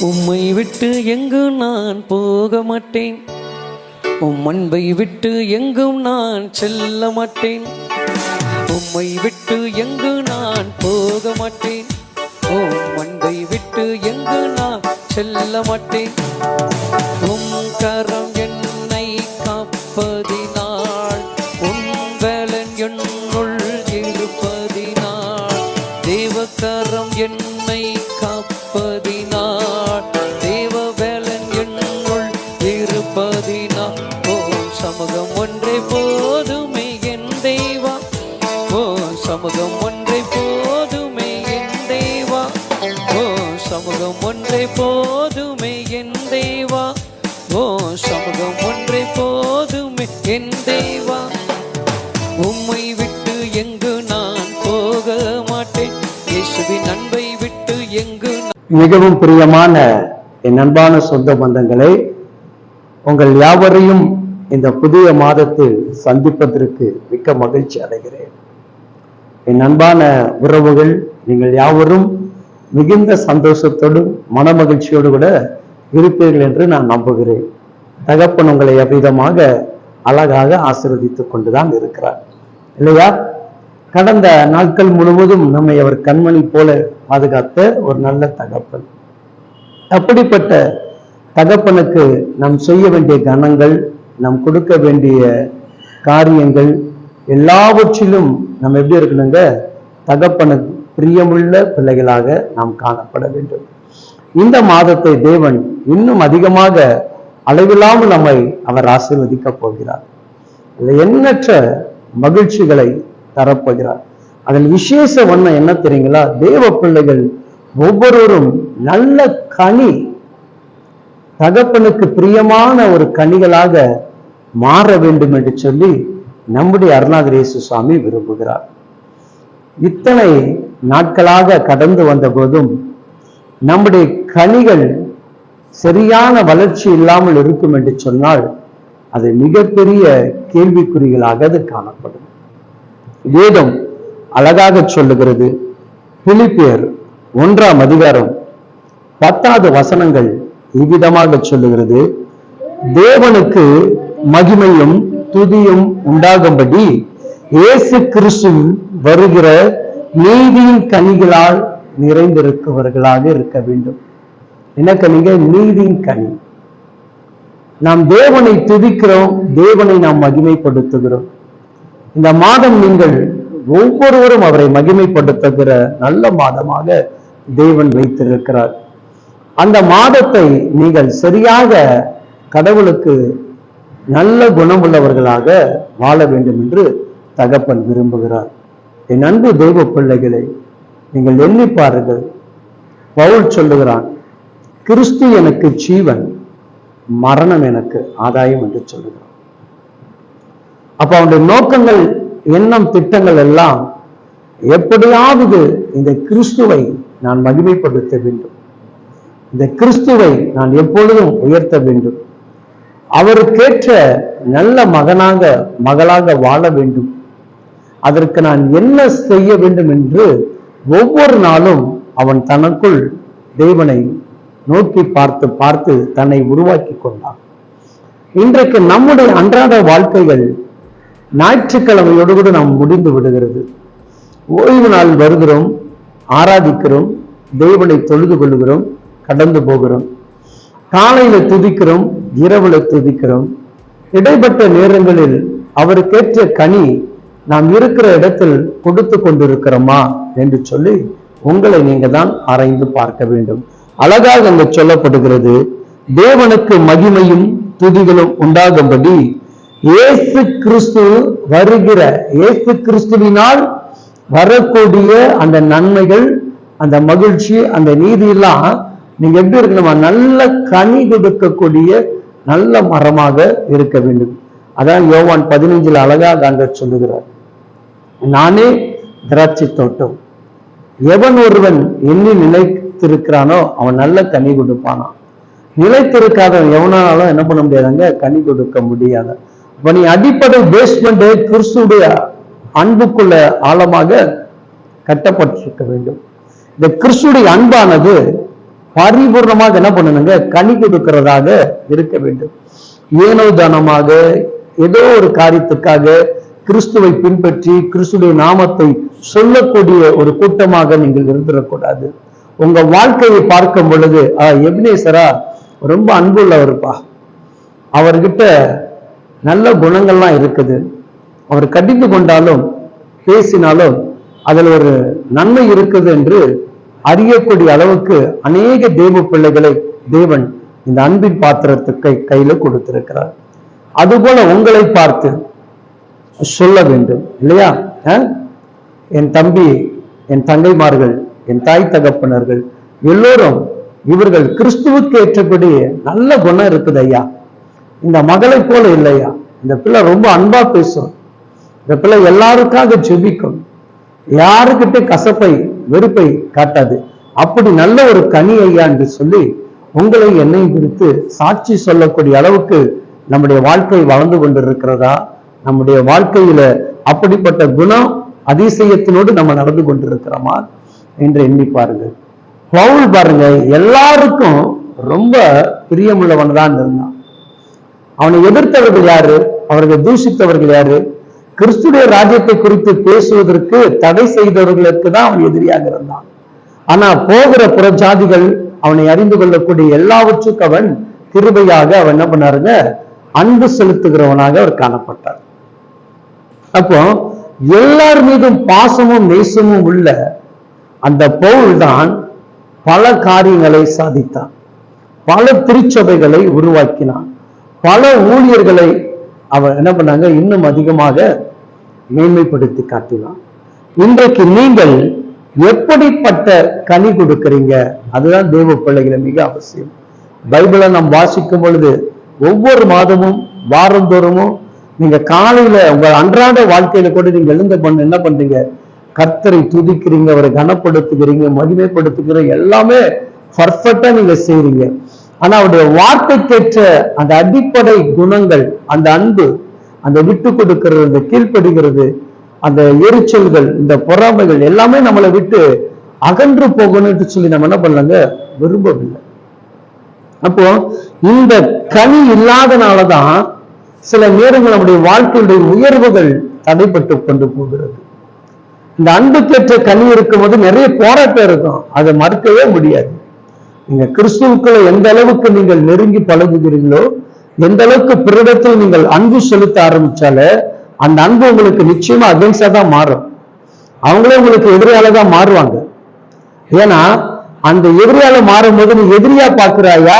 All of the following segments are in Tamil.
உம்மை விட்டு எங்கு நான் போக மாட்டேன்? உம் அன்பை விட்டு எங்கும் நான் செல்ல மாட்டேன். உம்மை விட்டு எங்கு நான் போக மாட்டேன். உம் அன்பை விட்டு எங்கு நான் செல்ல மாட்டேன். உம் கரம் என்னை காப்பதினால் உம் வேலன் என்னுள் இருப்பதினாள் தேவகரம் என்னை காப்பதி ஒன்றை போதுமே என் தெய்வா ஓ சமூகம் ஒன்றை போதுமே என் தெய்வா உம்மை விட்டு எங்கு நான் போக மாட்டேன். இயேசுவின் அன்பை விட்டு எங்கு மிகவும் பிரியமான என் அன்பான சொந்த பந்தங்களை உங்கள் யாவரையும் இந்த புதிய மாதத்தில் சந்திப்பதற்கு மிக்க மகிழ்ச்சி அடைகிறேன். என் அன்பான உறவுகள் நீங்கள் யாவரும் மிகுந்த சந்தோஷத்தோடும் மன மகிழ்ச்சியோடு கூட இருப்பீர்கள் என்று நான் நம்புகிறேன். தகப்பன் உங்களை அவ்விதமாக அழகாக ஆசீர்வதித்துக் கொண்டுதான் இருக்கிறார். இல்லையா? கடந்த நாட்கள் முழுவதும் நம்மை அவர் கண்மணி போல பாதுகாத்த ஒரு நல்ல தகப்பன். அப்படிப்பட்ட தகப்பனுக்கு நாம் செய்ய வேண்டிய கணங்கள் நாம் கொடுக்க வேண்டிய காரியங்கள் எல்லாவற்றிலும் நம்ம எப்படி இருக்கணுங்க? தகப்பனுக்கு பிரியமுள்ள பிள்ளைகளாக நாம் காணப்பட வேண்டும். இந்த மாதத்தை தேவன் இன்னும் அதிகமாக அளவில்லாமல் நம்மை அவர் ஆசீர்வதிக்க போகிறார். எண்ணற்ற மகிழ்ச்சிகளை தரப்போகிறார். அதன் விசேஷ வண்ணம் என்ன தெரியுங்களா? தேவ பிள்ளைகள் ஒவ்வொருவரும் நல்ல கனி தகப்பனுக்கு பிரியமான ஒரு கனிகளாக மாற வேண்டும் என்று சொல்லி நம்முடைய அருணாதிரி சுவாமி விரும்புகிறார். இத்தனை நாட்களாக கடந்து வந்த போதும் நம்முடைய கனிகள் சரியான வளர்ச்சி இல்லாமல் இருக்கும் என்று சொன்னால் அது மிகப்பெரிய கேள்விக்குறிகளாக அது காணப்படும். வேதம் அழகாக சொல்லுகிறது. பிலிப்பியர் ஒன்றாம் அதிகாரம் பத்தாவது வசனங்கள் இவ்விதமாக சொல்லுகிறது. தேவனுக்கு மகிமையும் துதியும் உண்டாகும்படி இயேசு கிறிஸ்து வருகிற நீதியின் கனிகளால் நிறைந்திருக்கிறவர்களாக இருக்க வேண்டும். என்ன கனிங்க? நீதியின் கனி. நாம் தேவனை துதிக்கிறோம் தேவனை நாம் மகிமைப்படுத்துகிறோம். இந்த மாதம் நீங்கள் ஒவ்வொருவரும் அவரை மகிமைப்படுத்துகிற நல்ல மாதமாக தேவன் வைத்திருக்கிறார். அந்த மாதத்தை நீங்கள் சரியாக கடவுளுக்கு நல்ல குணமுள்ளவர்களாக வாழ வேண்டும் என்று தகப்பன் விரும்புகிறார். என் அன்பு தெய்வ பிள்ளைகளை நீங்கள் எண்ணி பாருங்கள். பவுல் சொல்லுகிறான் கிறிஸ்து எனக்கு ஜீவன் மரணம் எனக்கு ஆதாயம் என்று சொல்லுகிறான். அப்ப அவனுடைய நோக்கங்கள் எண்ணம் திட்டங்கள் எல்லாம் எப்படியாவது இந்த கிறிஸ்துவை நான் மகிமைப்படுத்த வேண்டும். இந்த கிறிஸ்துவை நான் எப்பொழுதும் உயர்த்த வேண்டும். அவருக்கேற்ற நல்ல மகனாக மகளாக வாழ வேண்டும். அதற்கு நான் என்ன செய்ய வேண்டும் என்று ஒவ்வொரு நாளும் அவன் தனக்குள் தேவனை நோக்கி பார்த்து பார்த்து தன்னை உருவாக்கி கொண்டான். இன்றைக்கு நம்முடைய அன்றாட வாழ்க்கைகள் ஞாயிற்றுக்கிழமையோடு கூட நாம் முடிந்து விடுகிறது. ஓய்வு நாள் வருகிறோம் ஆராதிக்கிறோம் தேவனை தொழுது கொள்கிறோம் கடந்து போகிறோம். காலையில துதிக்கிறோம் இரவுல துதிக்கிறோம். இடைப்பட்ட நேரங்களில் அவருக்கேற்ற கனி நாம் இருக்கிற இடத்தில் கொடுத்து கொண்டிருக்கிறோமா என்று சொல்லி உங்களை நீங்க தான் ஆராய்ந்து பார்க்க வேண்டும். அழகாக அங்கு சொல்லப்படுகிறது தேவனுக்கு மகிமையும் துதிகளும் உண்டாகும்படி இயேசு கிறிஸ்து வருகிற இயேசு கிறிஸ்துவினால் வரக்கூடிய அந்த நன்மைகள் அந்த மகிழ்ச்சி அந்த நீதி எல்லாம் நீங்க எப்படி இருக்கணுமா? நல்ல கனி கொடுக்கக்கூடிய நல்ல மரமாக இருக்க வேண்டும். அதான் யோவான் பதினைஞ்சில் அழகாக அங்க சொல்லுகிறார். நானே திராட்சை தோட்டம். எவன் ஒருவன் எண்ணி நிலைத்திருக்கிறானோ அவன் நல்ல கனி கொடுப்பானான் நிலைத்திருக்காதவன் எவனாலும் என்ன பண்ண முடியாதுங்க? கனி கொடுக்க முடியாது. அப்ப நீ அடிப்படை பேஸ்மெண்ட் கிறிஸ்துடைய அன்புக்குள்ள ஆழமாக கட்டப்பட்டிருக்க வேண்டும். இந்த கிறிஸ்துடைய அன்பானது பரிபூர்ணமாக என்ன பண்ணணுங்க? கனி கொடுக்கிறதாக இருக்க வேண்டும். ஏனோ தானமாக ஏதோ ஒரு காரியத்துக்காக கிறிஸ்துவை பின்பற்றி கிறிஸ்துடைய நாமத்தை சொல்லக்கூடிய ஒரு கூட்டமாக நீங்கள் இருந்துடக்கூடாது உங்க வாழ்க்கையை பார்க்கும் பொழுது ஆஹ் எபினேசரா ரொம்ப அன்புள்ளவருப்பா. அவர்கிட்ட நல்ல குணங்கள்லாம் இருக்குது. அவர் கடிந்து கொண்டாலும் பேசினாலும் அதில் ஒரு நன்மை இருக்குது என்று அறியக்கூடிய அளவுக்கு அநேக தேவ பிள்ளைகளை தேவன் இந்த அன்பின் பாத்திரத்துக்கு கையில கொடுத்திருக்கிறார். அதுபோல உங்களை பார்த்து சொல்ல வேண்டும் இல்லையா? என் தம்பி என் தங்கைமார்கள் என் தாய் தகப்பனர்கள் எல்லோரும் இவர்கள் கிறிஸ்துவுக்கு ஏற்றபடி நல்ல குணம் இருக்குது ஐயா. இந்த மகளை போல இல்லையா இந்த பிள்ளை ரொம்ப அன்பா பேசும். இந்த பிள்ளை எல்லாருக்காக ஜெபிக்கும். யாருக்கிட்ட கசப்பை வெறுப்பை காட்டாது. அப்படி நல்ல ஒரு கனி ஐயா என்று சொல்லி உங்களை என்னையும் குறித்து சாட்சி சொல்லக்கூடிய அளவுக்கு நம்முடைய வாழ்க்கை வளர்ந்து கொண்டிருக்கிறதா? நம்முடைய வாழ்க்கையில அப்படிப்பட்ட குணம் அதிசயத்தினோடு நம்ம நடந்து கொண்டிருக்கிறோமா என்று எண்ணி பாருங்க. பவுல் பாருங்க எல்லாருக்கும் ரொம்ப பிரியமுள்ளவன் தான் இருந்தான். அவனை எதிர்த்தவர்கள் யாரு? அவர்கள் தூஷித்தவர்கள் யாரு? கிறிஸ்துடைய ராஜ்யத்தை குறித்து பேசுவதற்கு தடை செய்தவர்களுக்கு தான் அவன் எதிரியாக இருந்தான். ஆனா போகிற புறஜாதிகள் அவனை அறிந்து கொள்ளக்கூடிய எல்லாவற்றுக்கும் அவன் கிருபையாக அவன் என்ன பண்ணாருங்க? அன்பு செலுத்துகிறவனாக அவர் காணப்பட்டார். அப்போ எல்லார் மீதும் பாசமும் நேசமும் உள்ள அந்த பவுல் தான் பல காரியங்களை சாதித்தான். பல திருச்சபைகளை உருவாக்கினான். பல ஊழியர்களை அவன் என்ன பண்ணாங்க? இன்னும் அதிகமாக மேன்மைப்படுத்தி காட்டினான். இன்றைக்கு நீங்கள் எப்படிப்பட்ட கனி கொடுக்கிறீங்க? அதுதான் தெய்வ பிள்ளைகளை மிக அவசியம். பைபிளை நாம் வாசிக்கும் பொழுது ஒவ்வொரு மாதமும் வாரந்தோறமும் நீங்க காலையில உங்க அன்றாட வாழ்க்கையில கூட நீங்க எழுந்த பண்ண என்ன பண்றீங்க? கர்த்தரை துதிக்கிறீங்க அவரை கனப்படுத்துகிறீங்க மகிமைப்படுத்துகிறீங்க எல்லாமே பர்ஃபெக்டா நீங்க செய்றீங்க. ஆனா அவருடைய வார்த்தைக்கேற்ற அந்த அடிப்படை குணங்கள் அந்த அன்பு அந்த விட்டு கொடுக்கிறது அந்த கீழ்ப்படுகிறது அந்த எரிச்சல்கள் இந்த பொறாமைகள் எல்லாமே நம்மளை விட்டு அகன்று போகணும்னு சொல்லி நம்ம என்ன பண்ணலாங்க? விரும்பவில்லை. அப்போ இந்த கனி இல்லாதனாலதான் சில நேரங்கள் நம்முடைய வாழ்க்கையுடைய உயர்வுகள் தடைப்பட்டு கொண்டு போகிறது. இந்த அன்புக்கேற்ற கனி இருக்கும்போது நிறைய போராட்டம் இருக்கும். அதை மறுக்கவே முடியாது. நீங்க கிறிஸ்துவுக்குள்ள எந்த அளவுக்கு நீங்கள் நெருங்கி பழகுகிறீங்களோ எந்த அளவுக்கு பிறடத்தில் நீங்கள் அன்பு செலுத்த ஆரம்பிச்சாலே அந்த அன்பு உங்களுக்கு நிச்சயமா அகைன்ஸ்டா தான் மாறும். அவங்களே உங்களுக்கு எதிரியால தான் மாறுவாங்க. ஏன்னா அந்த எதிரியால மாறும்போது நீ எதிரியா பாக்குறாயா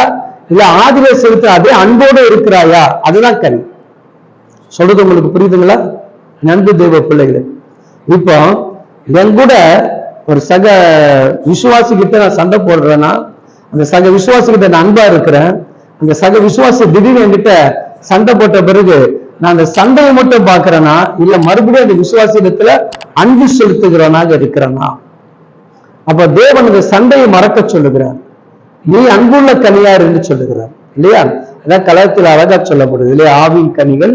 இல்ல ஆதிர செலுத்த அதே அன்போடு இருக்கிறாயா? அதுதான் கனி. சொல்றது உங்களுக்கு புரியுதுங்களா? நன்பு தெய்வ பிள்ளைகளே. இப்போ என் கூட ஒரு சக விசுவாசிக்கிட்ட நான் சண்டை போடுறேன்னா அந்த சக விசுவாசிக்கிட்ட நான் அன்பா இருக்கிறேன். அந்த சக விசுவாசி திடீர்னு என்கிட்ட சண்டை போட்ட பிறகு நான் அந்த சண்டையை மட்டும் பாக்குறேனா இல்ல மறுபடியும் அந்த விசுவாசி இடத்துல அன்பு செலுத்துகிறவனாக இருக்கிறேனா? அப்ப தேவன் இந்த சண்டையை மறக்க சொல்லுகிறார். நீ அன்புள்ள கனியா இருந்து சொல்லுகிறார். இல்லையா? அதான் கலத்தில் அழகா சொல்லப்படுது. இல்லையா? ஆவின் கனிகள்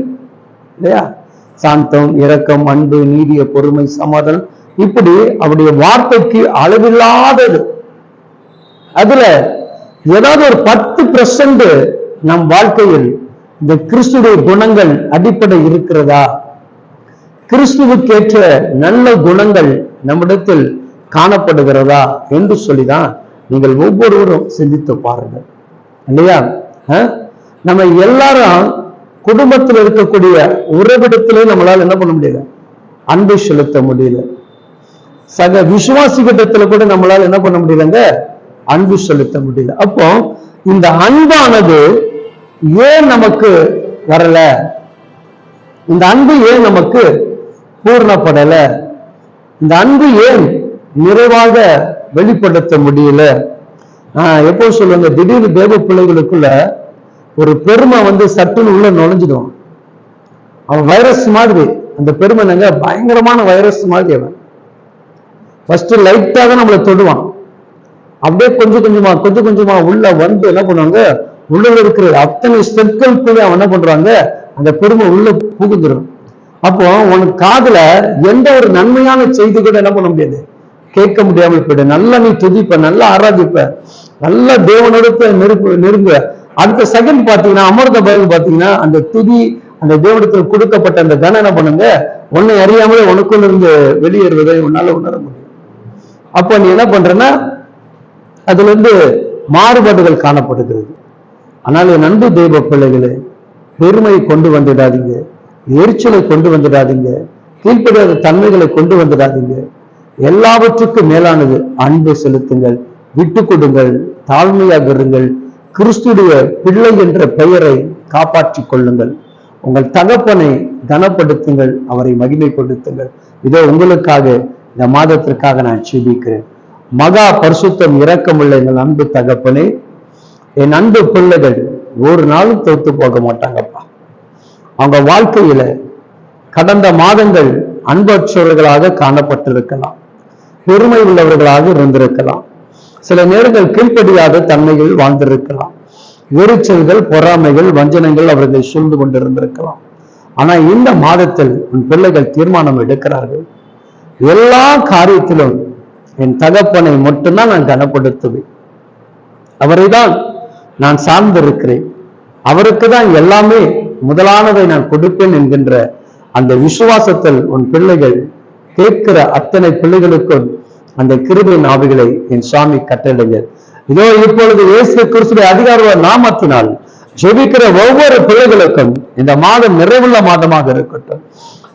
இல்லையா? சாந்தம் இரக்கம் அன்பு நீதிய பொறுமை சமாதானம். இப்படி அவருடைய வார்த்தைக்கு அளவில்லாதது. அதுல ஏதாவது ஒரு பத்து பிரசன்ட் நம் வாழ்க்கையில் இந்த கிறிஸ்துடைய குணங்கள் அடிப்படை இருக்கிறதா? கிறிஸ்துவுக்கேற்ற நல்ல குணங்கள் நம்மிடத்தில் காணப்படுகிறதா என்று சொல்லிதான் நீங்கள் ஒவ்வொருவரும் சிந்தித்து பாருங்கள். இல்லையா? நம்ம எல்லாரும் குடும்பத்தில் இருக்கக்கூடிய உறவிடத்திலே நம்மளால என்ன பண்ண முடியல? அன்பு செலுத்த முடியல. சக விசுவாசிகிட்டத்துல கூட நம்மளால என்ன பண்ண முடியலங்க? அன்பு செலுத்த முடியல. அப்போ இந்த அன்பானது ஏன் நமக்கு வரல? இந்த அன்பு ஏன் நமக்கு பூர்ணப்படல? இந்த அன்பு ஏன் நிறைவாக வெளிப்படுத்த முடியல? நான் எப்போ சொல்லுங்க திடீர்னு தேவ பிள்ளைகளுக்குள்ள ஒரு பெருமை வந்து சட்டுன்னு உள்ள நுழைஞ்சிடுவான் அவன் வைரஸ் மாதிரி. அந்த பெருமை நாங்க பயங்கரமான வைரஸ் மாதிரி அவன். ஃபர்ஸ்ட் லைட்டா தான் நம்மளை தொடுவான். அப்படியே கொஞ்சம் கொஞ்சமா கொஞ்சம் கொஞ்சமா உள்ள வந்து என்ன பண்ணுவாங்க? உள்ள இருக்கிற அத்தனை ஸ்டெப்களுக்குள்ளே அவன் என்ன பண்றாங்க? அந்த பெருமை உள்ள புகுந்துடும் அப்போ உனக்கு காதுல எந்த ஒரு நன்மையான செய்தி கூட என்ன பண்ண முடியாது. கேட்க முடியாமல் போயிடு நல்லா நீ துதிப்ப நல்லா ஆராதிப்ப. நல்ல தேவனிடத்தை நெருப்பு நெருங்க அடுத்த செகண்ட் பாத்தீங்கன்னா அமிர்த பயிர் பாத்தீங்கன்னா அந்த துதி அந்த தேவனிடத்தில் கொடுக்கப்பட்ட அந்த கனம் என்ன பண்ணுங்க. உன்னை அறியாமலே உனக்குள்ள இருந்து வெளியேறுவதை உன்னால உணர முடியும். அப்ப நீ என்ன பண்றன்னா அதுல இருந்து மாறுபாடுகள் காணப்படுகிறது. ஆனால் என் அன்பு தெய்வ பிள்ளைகளே பெருமையை கொண்டு வந்துடாதீங்க. எரிச்சலை கொண்டு வந்துடாதீங்க. கீழ்ப்படியாத தன்மைகளை கொண்டு வந்துடாதீங்க. எல்லாவற்றுக்கும் மேலானது அன்பு செலுத்துங்கள் விட்டு கொடுங்கள் தாழ்மையாக இருங்கள் கிறிஸ்துடைய பிள்ளை என்ற பெயரை காப்பாற்றிக் கொள்ளுங்கள். உங்கள் தகப்பனை கனப்படுத்துங்கள் அவரை மகிமைப்படுத்துங்கள். இதோ உங்களுக்காக இந்த மாதத்திற்காக நான் செபிக்கிறேன் மகா பரிசுத்தம் இரக்கமுள்ள எங்கள் அன்பு தகப்பனே என் அன்பு பிள்ளைகள் ஒரு நாளும் தோத்து போக மாட்டாங்கப்பா. அவங்க வாழ்க்கையில கடந்த மாதங்கள் அன்பற்றவர்களாக காணப்பட்டிருக்கலாம். பெருமை உள்ளவர்களாக இருந்திருக்கலாம். சில நேரங்கள் கீழ்ப்படியாத தன்மைகள் வாழ்ந்திருக்கலாம். வெறிச்சல்கள் பொறாமைகள் வஞ்சனங்கள் அவர்கள் சூழ்ந்து கொண்டிருந்திருக்கலாம். ஆனா இந்த மாதத்தில் உன் பிள்ளைகள் தீர்மானம் எடுக்கிறார்கள். எல்லா காரியத்திலும் என் தகப்பனை மட்டும்தான் நான் கனப்படுத்துவேன். அவரைதான் நான் சார்ந்திருக்கிறேன். அவருக்கு தான் எல்லாமே முதலானதை நான் கொடுப்பேன் என்கின்ற அந்த விசுவாசத்தில் உன் பிள்ளைகள் கேட்கிற அத்தனை பிள்ளைகளுக்கும் அந்த கிருபை நாவிகளை என் சுவாமி கட்டளைஞர் இதோ இப்பொழுது இயேசு கிறிஸ்துடைய அதிகார நாமத்தினால் ஜெபிக்கிற ஒவ்வொரு பிள்ளைகளுக்கும் இந்த மாதம் நிறைவுள்ள மாதமாக இருக்கட்டும்.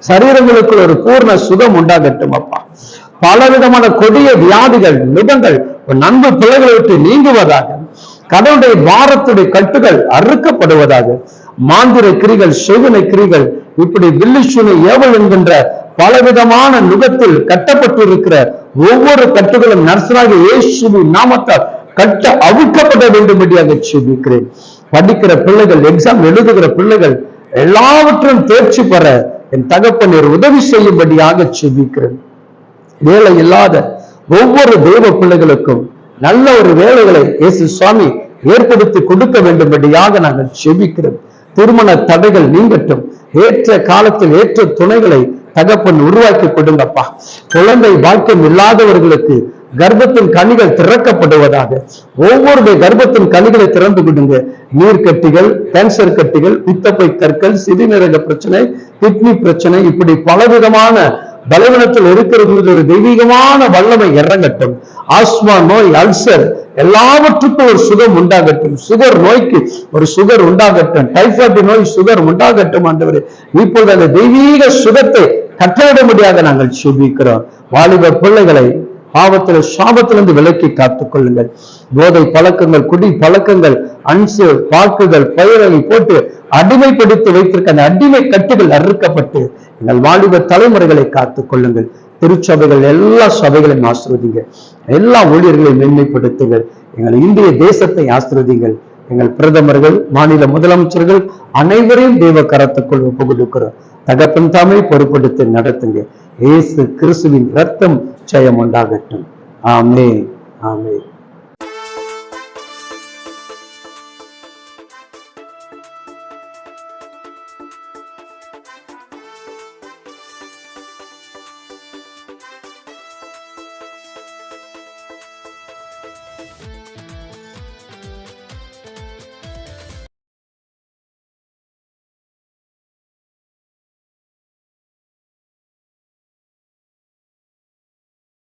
சரீரங்களுக்கு ஒரு பூர்ண சுகம் உண்டாகட்டும் அப்பா. பல விதமான கொடிய வியாதிகள் மிதங்கள் நண்பு பிள்ளைகளை விட்டு நீங்குவதாக கடவுளுடைய வாரத்துடைய கட்டுகள் அறுக்கப்படுவதாக மாந்திர கிரிகள் செய்வனை கிரிகள் இப்படி வில்லிசுனை ஏவல் என்கின்ற பலவிதமான நுகத்தில் கட்டப்பட்டிருக்கிற ஒவ்வொரு கட்டுகளும் நர்சனாக இயேசுவின் நாமத்தால் கட்ட அவிழ்க்கப்பட வேண்டும் என்று செபிக்கிறேன் படிக்கிற பிள்ளைகள் எக்ஸாம் எழுதுகிற பிள்ளைகள் எல்லாவற்றையும் தேர்ச்சி பெற என் தகப்பனர் உதவி செய்யும்படியாக செபிக்கிறேன் வேலை இல்லாத ஒவ்வொரு தெய்வ பிள்ளைகளுக்கும் நல்ல ஒரு வேலைகளை இயேசு சுவாமி ஏற்படுத்தி கொடுக்க வேண்டும்படியாக நாங்கள் செபிக்கிறோம் திருமண தடைகள் நீங்கட்டும். ஏற்ற காலத்தில் ஏற்ற துணைகளை தகப்பன் உருவாக்கி கொடுங்கப்பா. குழந்தை பாக்கியம் இல்லாதவர்களுக்கு கர்ப்பத்தின் கனிகள் திறக்கப்படுவதாக. ஒவ்வொருடைய கர்ப்பத்தின் கனிகளை திறந்து கொடுங்க. நீர்க்கட்டிகள் கேன்சர் கட்டிகள் பித்தப்பை கற்கள் சிறுநீரக பிரச்சனை கிட்னி பிரச்சனை இப்படி பலவிதமான பலவீனத்தில் இருக்கிறது ஒரு தெய்வீகமான வல்லமை இறங்கட்டும். ஆஸ்மா நோய் அல்சர் எல்லாவற்றுக்கும் ஒரு சுகம் உண்டாகட்டும். சுகர் நோய்க்கு ஒரு சுகர் உண்டாகட்டும். டைபாய்டு நோய் சுகர் உண்டாகட்டும் ஆண்டவரே. இப்பொழுது அந்த தெய்வீக சுகத்தை கட்டளிடும்படியாக நாங்கள் சுபிக்கிறோம் வாலிப பிள்ளைகளை பாவத்தில் சாபத்திலிருந்து விலக்கி காத்துக் கொள்ளுங்கள் போதை பழக்கங்கள் குடி பழக்கங்கள் அன்சு பாக்குகள் பயிரை போட்டு அடிமைப்படுத்தி வைத்திருக்க அந்த அடிமை கட்டுகள் அறுக்கப்பட்டு எங்கள் வாலிப தலைமுறைகளை காத்துக் கொள்ளுங்கள் திருச்சபைகள் எல்லா சபைகளையும் ஆசிர்வதிங்க எல்லா ஊழியர்களையும் மேன்மைப்படுத்துங்கள். எங்கள் இந்திய தேசத்தை ஆசிர்வதிங்கள் எங்கள் பிரதமர்கள் மாநில முதலமைச்சர்கள் அனைவரையும் தெய்வ கரத்துக்குள் ஒப்பு கொடுக்கிறோம் தகப்பன் தாமே பொறுப்படுத்தி நடத்துங்க. இயேசு கிறிஸ்துவின் ரத்தம் ஜெயம் உண்டாகட்டும் ஆமே ஆமே